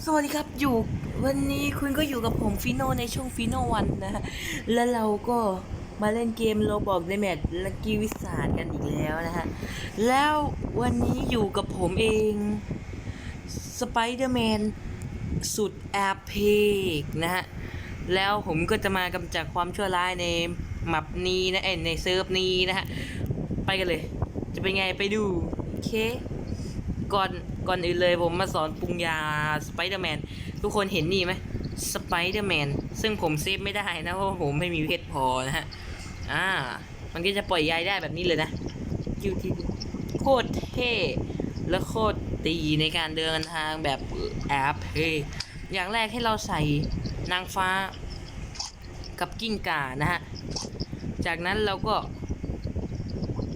สวัสดีครับอยู่วันนี้คุณก็อยู่กับผมฟิโนในช่วงฟิโนวันนะฮะแล้วเราก็มาเล่นเกมโรบอกในแมทลักกี้วิสาดกันอีกแล้วนะฮะ แล้ววันนี้อยู่กับผมเองสไปเดอร์แมนสุดแอปเพกนะฮะ แล้วผมก็จะมากำจัดความชั่วร้ายในมับนี้นะเอ้ยในเซิร์ฟนี้นะฮะ ไปกันเลย จะเป็นไงไปดู โอเค ก่อน ก่อนอื่นเลยผมมาสอนปรุงยาสไปเดอร์แมนทุกคนเห็นนี่ไหมสไปเดอร์แมนซึ่งผมเซฟไม่ได้นะเพราะผมไม่มีเพชรพอนะฮะอ่ามันก็จะปล่อยยายได้แบบนี้เลยนะคิวทีโคตรเท่และโคตรดีในการเดินทางแบบแอปเฮ้อย่างแรกให้เราใส่นางฟ้ากับกิ้งก่านะฮะ จากนั้นเราก็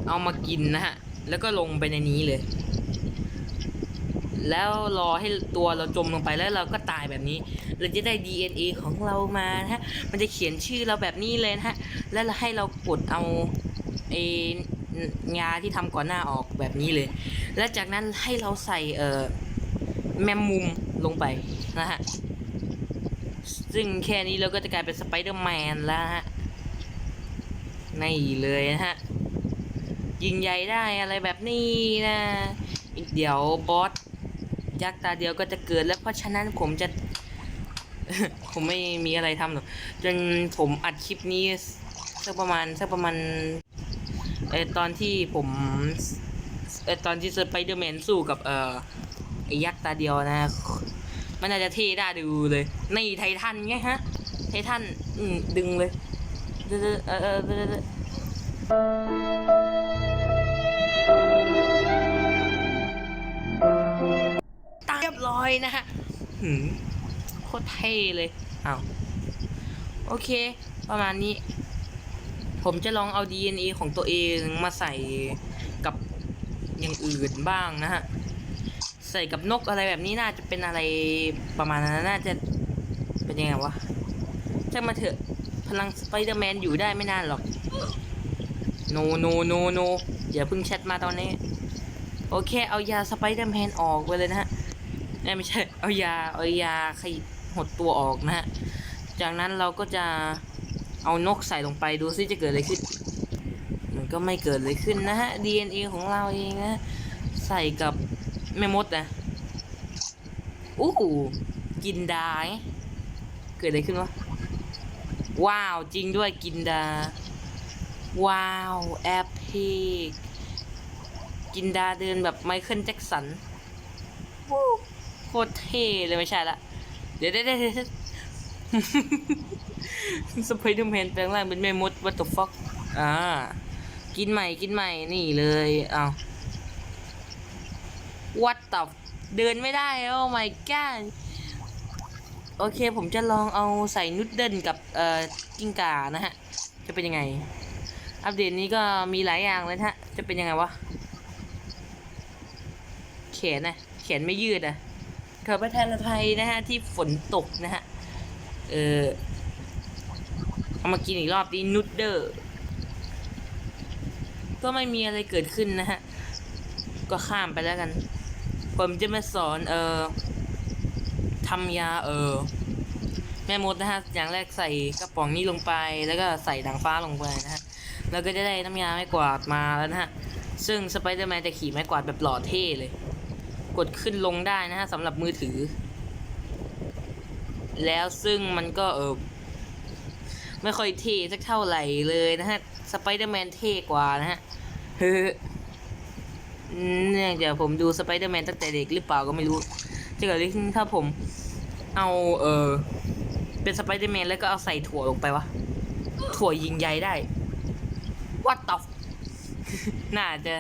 เอามากินนะฮะ แล้วก็ลงไปในนี้เลย แล้วรอให้ตัวเราจมลงไปแล้วเราก็ตายแบบนี้ เราจะได้ DNA ของเรามานะฮะ มันจะเขียนชื่อเราแบบนี้เลยนะฮะ แล้วให้เรากดเอาเองาที่ทำก่อนหน้าออกแบบนี้เลย และจากนั้นให้เราใส่เอ่อแมมมุมลงไปนะฮะ ซึ่งแค่นี้เราก็จะกลายเป็นสไปเดอร์แมนแล้วฮะนี่เลยนะฮะ ยิงใหญ่ได้อะไรแบบนี้นะ อีกเดี๋ยวบอส ยักษ์ตาเดียวก็จะเกิด แล้วเพราะฉะนั้นผมจะ ผมไม่มีอะไรทำหรอกจนผมอัดคลิปนี้สักประมาณสักประมาณเอตอนที่ผมเอตอนที่สไปเดอร์แมนสู้กับเอ่อไอยักษ์ตาเดียวนะ มันน่าจจะเท่ได้ดูเลยนี่ไททันไงฮะ ไททันอืมดึงเลยเออเออเออ รียบร้อยนะฮะหืมโคตรเท่เลยอ้าวโอเค ประมาณนี้ ผมจะลองเอา DNA ของตัวเองมาใส่กับอย่างอื่นบ้างนะฮะ ใส่กับนกอะไรแบบนี้น่าจะเป็นอะไรประมาณนั้นน่าจะเป็นยังไงวะช่างมาเถอะพลังสไปเดอร์แมนอยู่ได้ไม่นานหรอกโนโนโนโนอย่าเพิ่งแชทมาตอนนี้ โอเค เอายาสไปเดอร์แมนออกไปเลยนะฮะ ไม่ใช่เอายาเอายาขยหดตัวออกนะฮะจากนั้นเราก็จะเอานกใส่ลงไปดูซิจะเกิดอะไรขึ้น มันก็ไม่เกิดอะไรขึ้นนะฮะ DNA ของเราเองนะใส่กับแม่มดนะอู้หูกินดาเกิดอะไรขึ้นวะว้าวจริงด้วยกินดา ว้าวแอปพิกกินดาเดินแบบไมเคิลแจ็คสันวู้ ตรเท่เลยไม่ใช่ละเดี๋ยวเดี๋ยวเดี๋ยวเดี๋ยวสไปเดอร์แมนแปลงร่างเป็นแม่มด what the fuck อ่า กินใหม่กินใหม่นี่เลยเอา what the f- เดินไม่ได้โอ้ my god โอเคผมจะลองเอาใส่นุดเดิลกับเอ่อกิ้งก่านะฮะ จะเป็นยังไง อัปเดตนี้ก็มีหลายอย่างเลยฮะ จะเป็นยังไงวะแขนนะแขนไม่ยืดอะ ขอประทานอภัยนะฮะที่ฝนตกนะฮะ เออเอามากินอีกรอบดีนูดเดอร์ ก็ไม่มีอะไรเกิดขึ้นนะฮะ ก็ข้ามไปแล้วกัน ผมจะมาสอน เออทำยา เออ แม่มดนะฮะ อย่างแรกใส่กระป๋องนี้ลงไป แล้วก็ใส่ดังฟ้าลงไปนะฮะ แล้วก็จะได้น้ำยาไม้กวาดมาแล้วนะฮะ ซึ่งสไปเดอร์แมนจะขี่ไม้กวาดแบบหล่อเท่เลย กดขึ้นลงได้นะฮะสำหรับมือถือ แล้วซึ่งมันก็เออไม่ค่อยเท่สักเท่าไหร่เลยนะฮะสไปเดอร์แมนเท่กว่านะฮะเฮ้อเนื่องจากผมดูสไปเดอร์แมนตั้งแต่เด็กหรือเปล่าก็ไม่รู้จะเกิดอะไรขึ้นถ้าผมเอาเออเป็นสไปเดอร์แมนแล้วก็เอาใส่ถั่วลงไปวะ ถั่วยิงใยได้ What the น่าจะ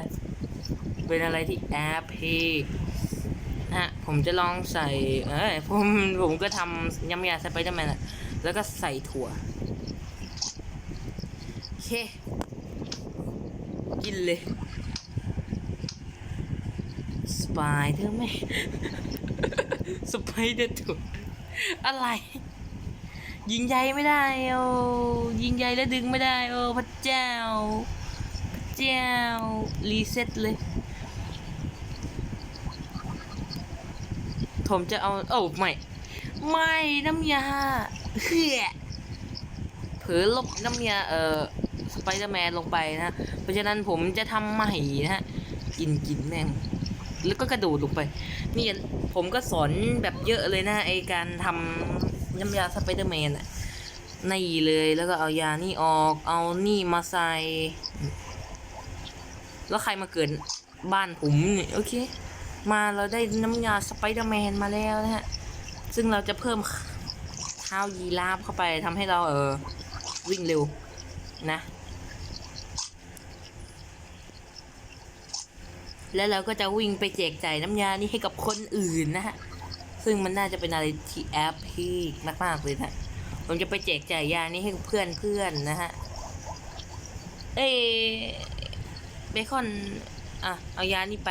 เป็นอะไรที่แอปเพ นะฮะผมจะลองใส่เอ้ยผมผมก็ทำยำยาสไปเดอร์แมนแล้วก็ใส่ถั่วโอเค กินเลยสไปเดอร์แมนสไปเดอร์ถั่วอะไร ยิงใยไม่ได้โอ้ยิงใยแล้วดึงไม่ได้ โอ้พระเจ้า พระเจ้า รีเซ็ตเลย ผมจะเอาโอ้ไม่ไม่น้ำยาเฮือเผลอลบน้ำยาเอ่อสไปเดอร์แมนลงไปนะเพราะฉะนั้นผมจะทำใหม่นะฮะกินกินแม่งแล้วก็กระโดดลงไป นี่ผมก็สอนแบบเยอะเลยนะไอการทำน้ำยาสไปเดอร์แมนอะนี่เลยแล้วก็เอายานี่ออก เอานี่มาใส่ แล้วใครมาเกิดบ้านผมเนี่ยโอเค มาเราได้น้ำยาสไปเดอร์แมนมาแล้วนะฮะ ซึ่งเราจะเพิ่มเท้ายีราฟเข้าไปทำให้เราเออวิ่งเร็วนะ แล้วเราก็จะวิ่งไปแจกจ่ายน้ำยานี้ให้กับคนอื่นนะฮะ ซึ่งมันน่าจะเป็นอะไรที่แอปพีกมากๆเลยนะผมจะไปแจกจ่ายยานี้ให้กับเพื่อนเพื่อนนะฮะ เอ้เบคอน อะ เอายานี่ไป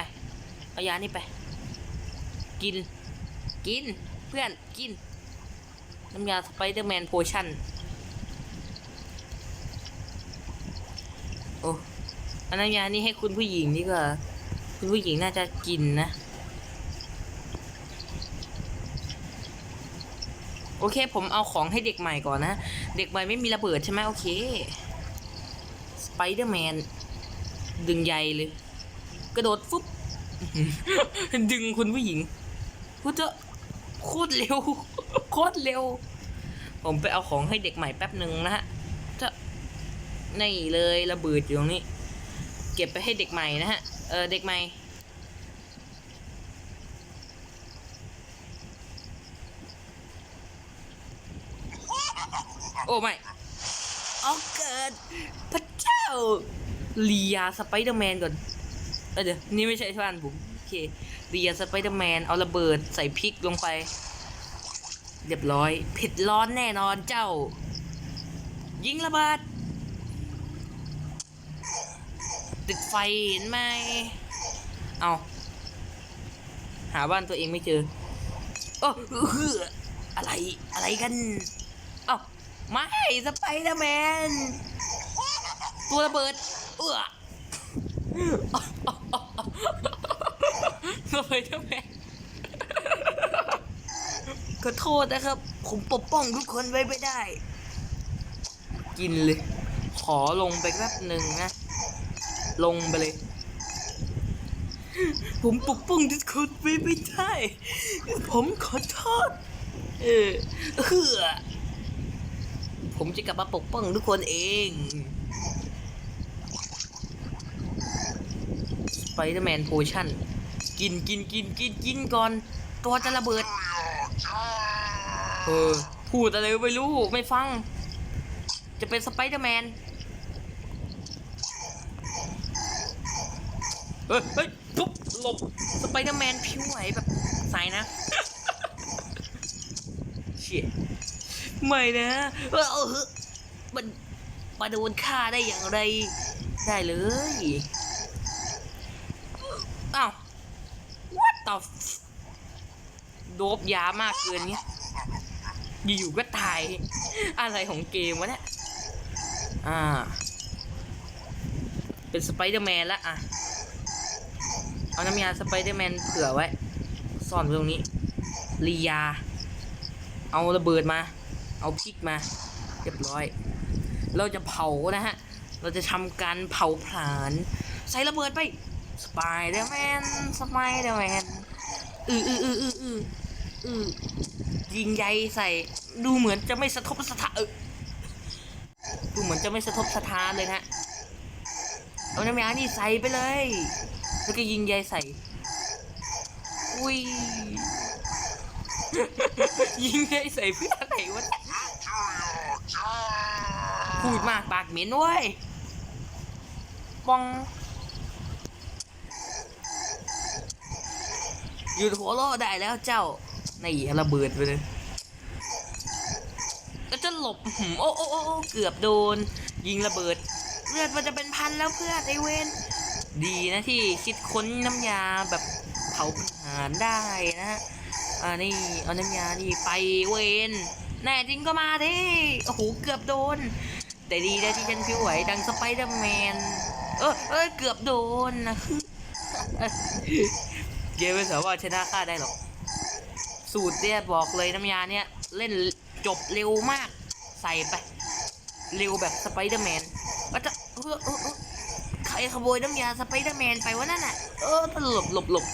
เอายานี่ไป กิน กิน เพื่อน กิน น้ำยาสไปเดอร์แมนโพชั่น โอ้อันน้ำยานี่ให้คุณผู้หญิงดีกว่าคุณผู้หญิงน่าจะกินนะ โอเค ผมเอาของให้เด็กใหม่ก่อนนะ เด็กใหม่ไม่มีระเบิดใช่ไหมโอเคสไปเดอร์แมนดึงใยเลย กระโดดฟุ๊บ ดึงคุณผู้หญิงพูดเถอะโคตรเร็ว โคตรเร็ว ผมไปเอาของให้เด็กใหม่แป๊บหนึ่งนะฮะจะนี่เลยระเบิดอยู่ตรงนี้ เก็บไปให้เด็กใหม่นะฮะ เออเด็กใหม่โอ้ไม่เอาเกิด พระเจ้าลียสไปเดอร์แมนก่อน เออเดี๋ยวนี่ไม่ใช่บ้านผมโอเคเลียสไปเดอร์แมนเอาระเบิดใส่พริกลงไป เรียบร้อยเผ็ดร้อนแน่นอนเจ้า ยิงระเบิดติดไฟเห็นไหมเอาหาบ้านตัวเองไม่เจอโอ้อะไรอะไรกันเอ้าไม่สไปเดอร์แมนตัวระเบิดเอื้อ สไปเดอร์แมนขอโทษนะครับ ผมปกป้องทุกคนไว้ไม่ได้ กินเลย ขอลงไปแป๊บหนึ่งนะ ลงไปเลย ผมปกป้องทุกคนไว้ไม่ได้ ผมขอโทษ เออเออผมจะกลับมาปกป้องทุกคนเอง ไปเดอร์แมนโพชั่นกินกินกินกินกินก่อน ตัวจะระเบิด เออ พูดอะไรไม่รู้ ไม่ฟัง จะเป็นสไปเดอร์แมน เฮ้ยเฮ้ยปุ๊บหลบ สไปเดอร์แมนผิวไหวแบบสายนะเชี่ยไม่นะเออมันมาโดนฆ่าได้อย่างไร ได้เลย อ้าว what the โดบยามากเกินเนี้ยอยู่ๆก็ตาย อะไรของเกมวะเนี่ย อ่า เป็นสไปเดอร์แมนละอะ เอาน้ำยาสไปเดอร์แมนเผื่อไว้ ซ่อนไว้ตรงนี้ ลียา เอาระเบิดมา เอาพริกมา เรียบร้อย เราจะเผานะฮะ เราจะทำการเผาผลาญ ใส่ระเบิดไป สไปเดอร์แมนสไปเดอร์แมนอืออืออืออืออืออือยิงใยใส่ ดูเหมือนจะไม่สะทกสะท้านเออดูเหมือนจะไม่สะทกสะท้านเลยนะเอาน้ำยานี่ใส่ไปเลย แล้วก็ยิงใยใส่ อุ้ย ยิงใยใส่เพื่ออะไรวะพูดมากปากเหม็นเว้ยปอง ยุดหัวเราะได้แล้วเจ้าในระเบิดไปเลยก็จะหลบหโอ้โอ้โอ้เกือบโดน ยิงระเบิดเลือดมันจะเป็นพันแล้วเพื่อนไอเวนดีนะที่คิดค้นน้ำยาแบบเผาผลาญได้นะฮะอ่านี่เอาน้ำยานี่ไปเวนแน่จริงก็มาดิโอ้โหเกือบโดน แต่ดีนะที่ฉันผิวไหวดังสไปเดอร์แมนเออเออเกือบโดนนะ เกมไม่สามารถชนะข้าได้หรอก สูตรเนี่ยบอกเลยน้ำยาเนี่ย เล่นจบเร็วมาก ใส่ไป เร็วแบบสไปเดอร์แมนก็จะเออเออเออใครขโมยน้ำยาสไปเดอร์แมนไปวะนั่นน่ะ เออหลบหลบหลบ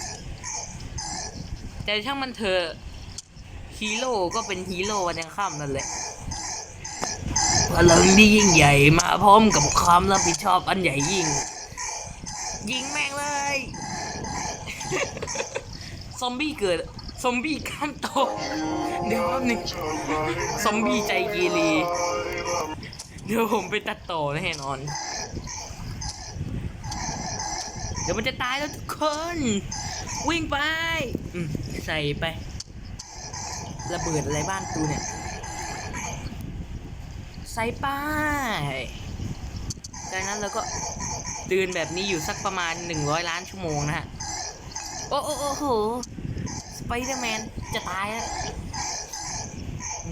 แต่ช่างมันเถอะฮีโร่ก็เป็นฮีโร่วันยังค่ำนั่นแหละพลังที่ยิ่งใหญ่มาพร้อมกับความรับผิดชอบอันใหญ่ยิ่ง ยิงแม่งเลย ซอมบี้เกิด ซอมบี้ข้ามโตะเดี๋ยวแป๊บหนึงซอมบี้ใจเกเรเดี๋ยวผมไปตัดต่อแน่นอน เดี๋ยวมันจะตายแล้วทุกคน วิ่งไปอืมใส่ไประเบิดอะไรบ้านกูเนี่ย ใส่ไปจากนั้นเราก็เดินแบบนี้อยู่สักประมาณ 100 ล้านชั่วโมงนะฮะ โอ้โอ้โอ้โหสไปเดอร์แมนจะตายแล้ว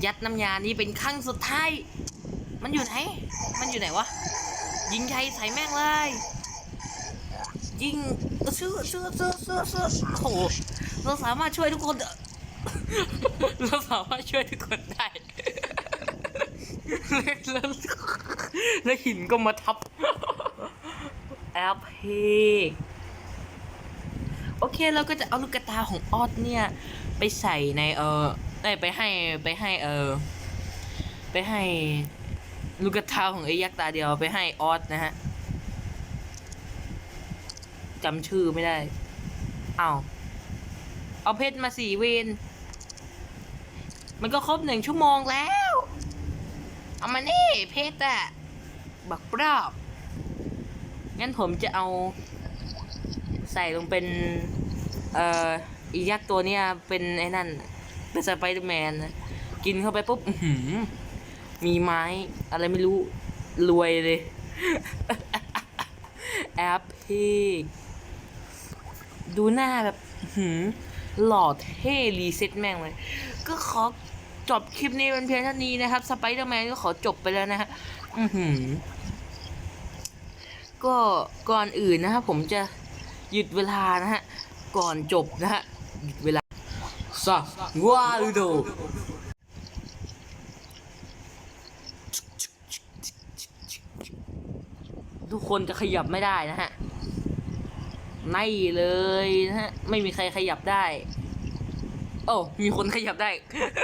ยัดน้ำยานี้เป็นครั้งสุดท้าย มันอยู่ไหน มันอยู่ไหนวะ ยิงใครใส่แม่งเลย ยิงเสื้อเสื้อเสื้อเสื้อเสื้อโอ้โห เราสามารถช่วยทุกคน เราสามารถช่วยทุกคนได้ แล้วแล้วหินก็มาทับ แอปเพก โอเคเราก็จะเอาลูกกระตาของออดเนี่ย ไปใส่ในเออได้ไปให้ไปให้เออ ไปให้ลูกกระตาของไอ้ยักษ์ตาเดียวไปให้ออดนะฮะจำชื่อไม่ได้ เอาเอาเพชรมาสี่เวนมันก็ครบหนึ่งชั่วโมงแล้ว เอามานี่เพชรอะบักปรอบงั้นผมจะเอา ใส่ลงเป็น เอ่ออียักษ์ตัวเนี้ยเป็นไอ้นั่น เป็นสไปเดอร์แมนนะกินเข้าไปปุ๊บมีไม้ อะไรไม่รู้ รวยเลย แอปพีกดูหน้าแบบหือหล่อเท่รีเซ็ตแม่งเลย ก็ขอจบคลิปนี้เป็นเพียงเท่านี้นะครับสไปเดอร์แมนก็ขอจบไปแล้วนะฮะอือหือก็ก่อนอื่นนะครับผมจะ หยุดเวลานะฮะ ก่อนจบนะฮะ หยุดเวลาสวาลูโดทุกคนจะขยับไม่ได้นะฮะไม่เลยนะฮะ ไม่มีใครขยับได้ โอ้ มีคนขยับได้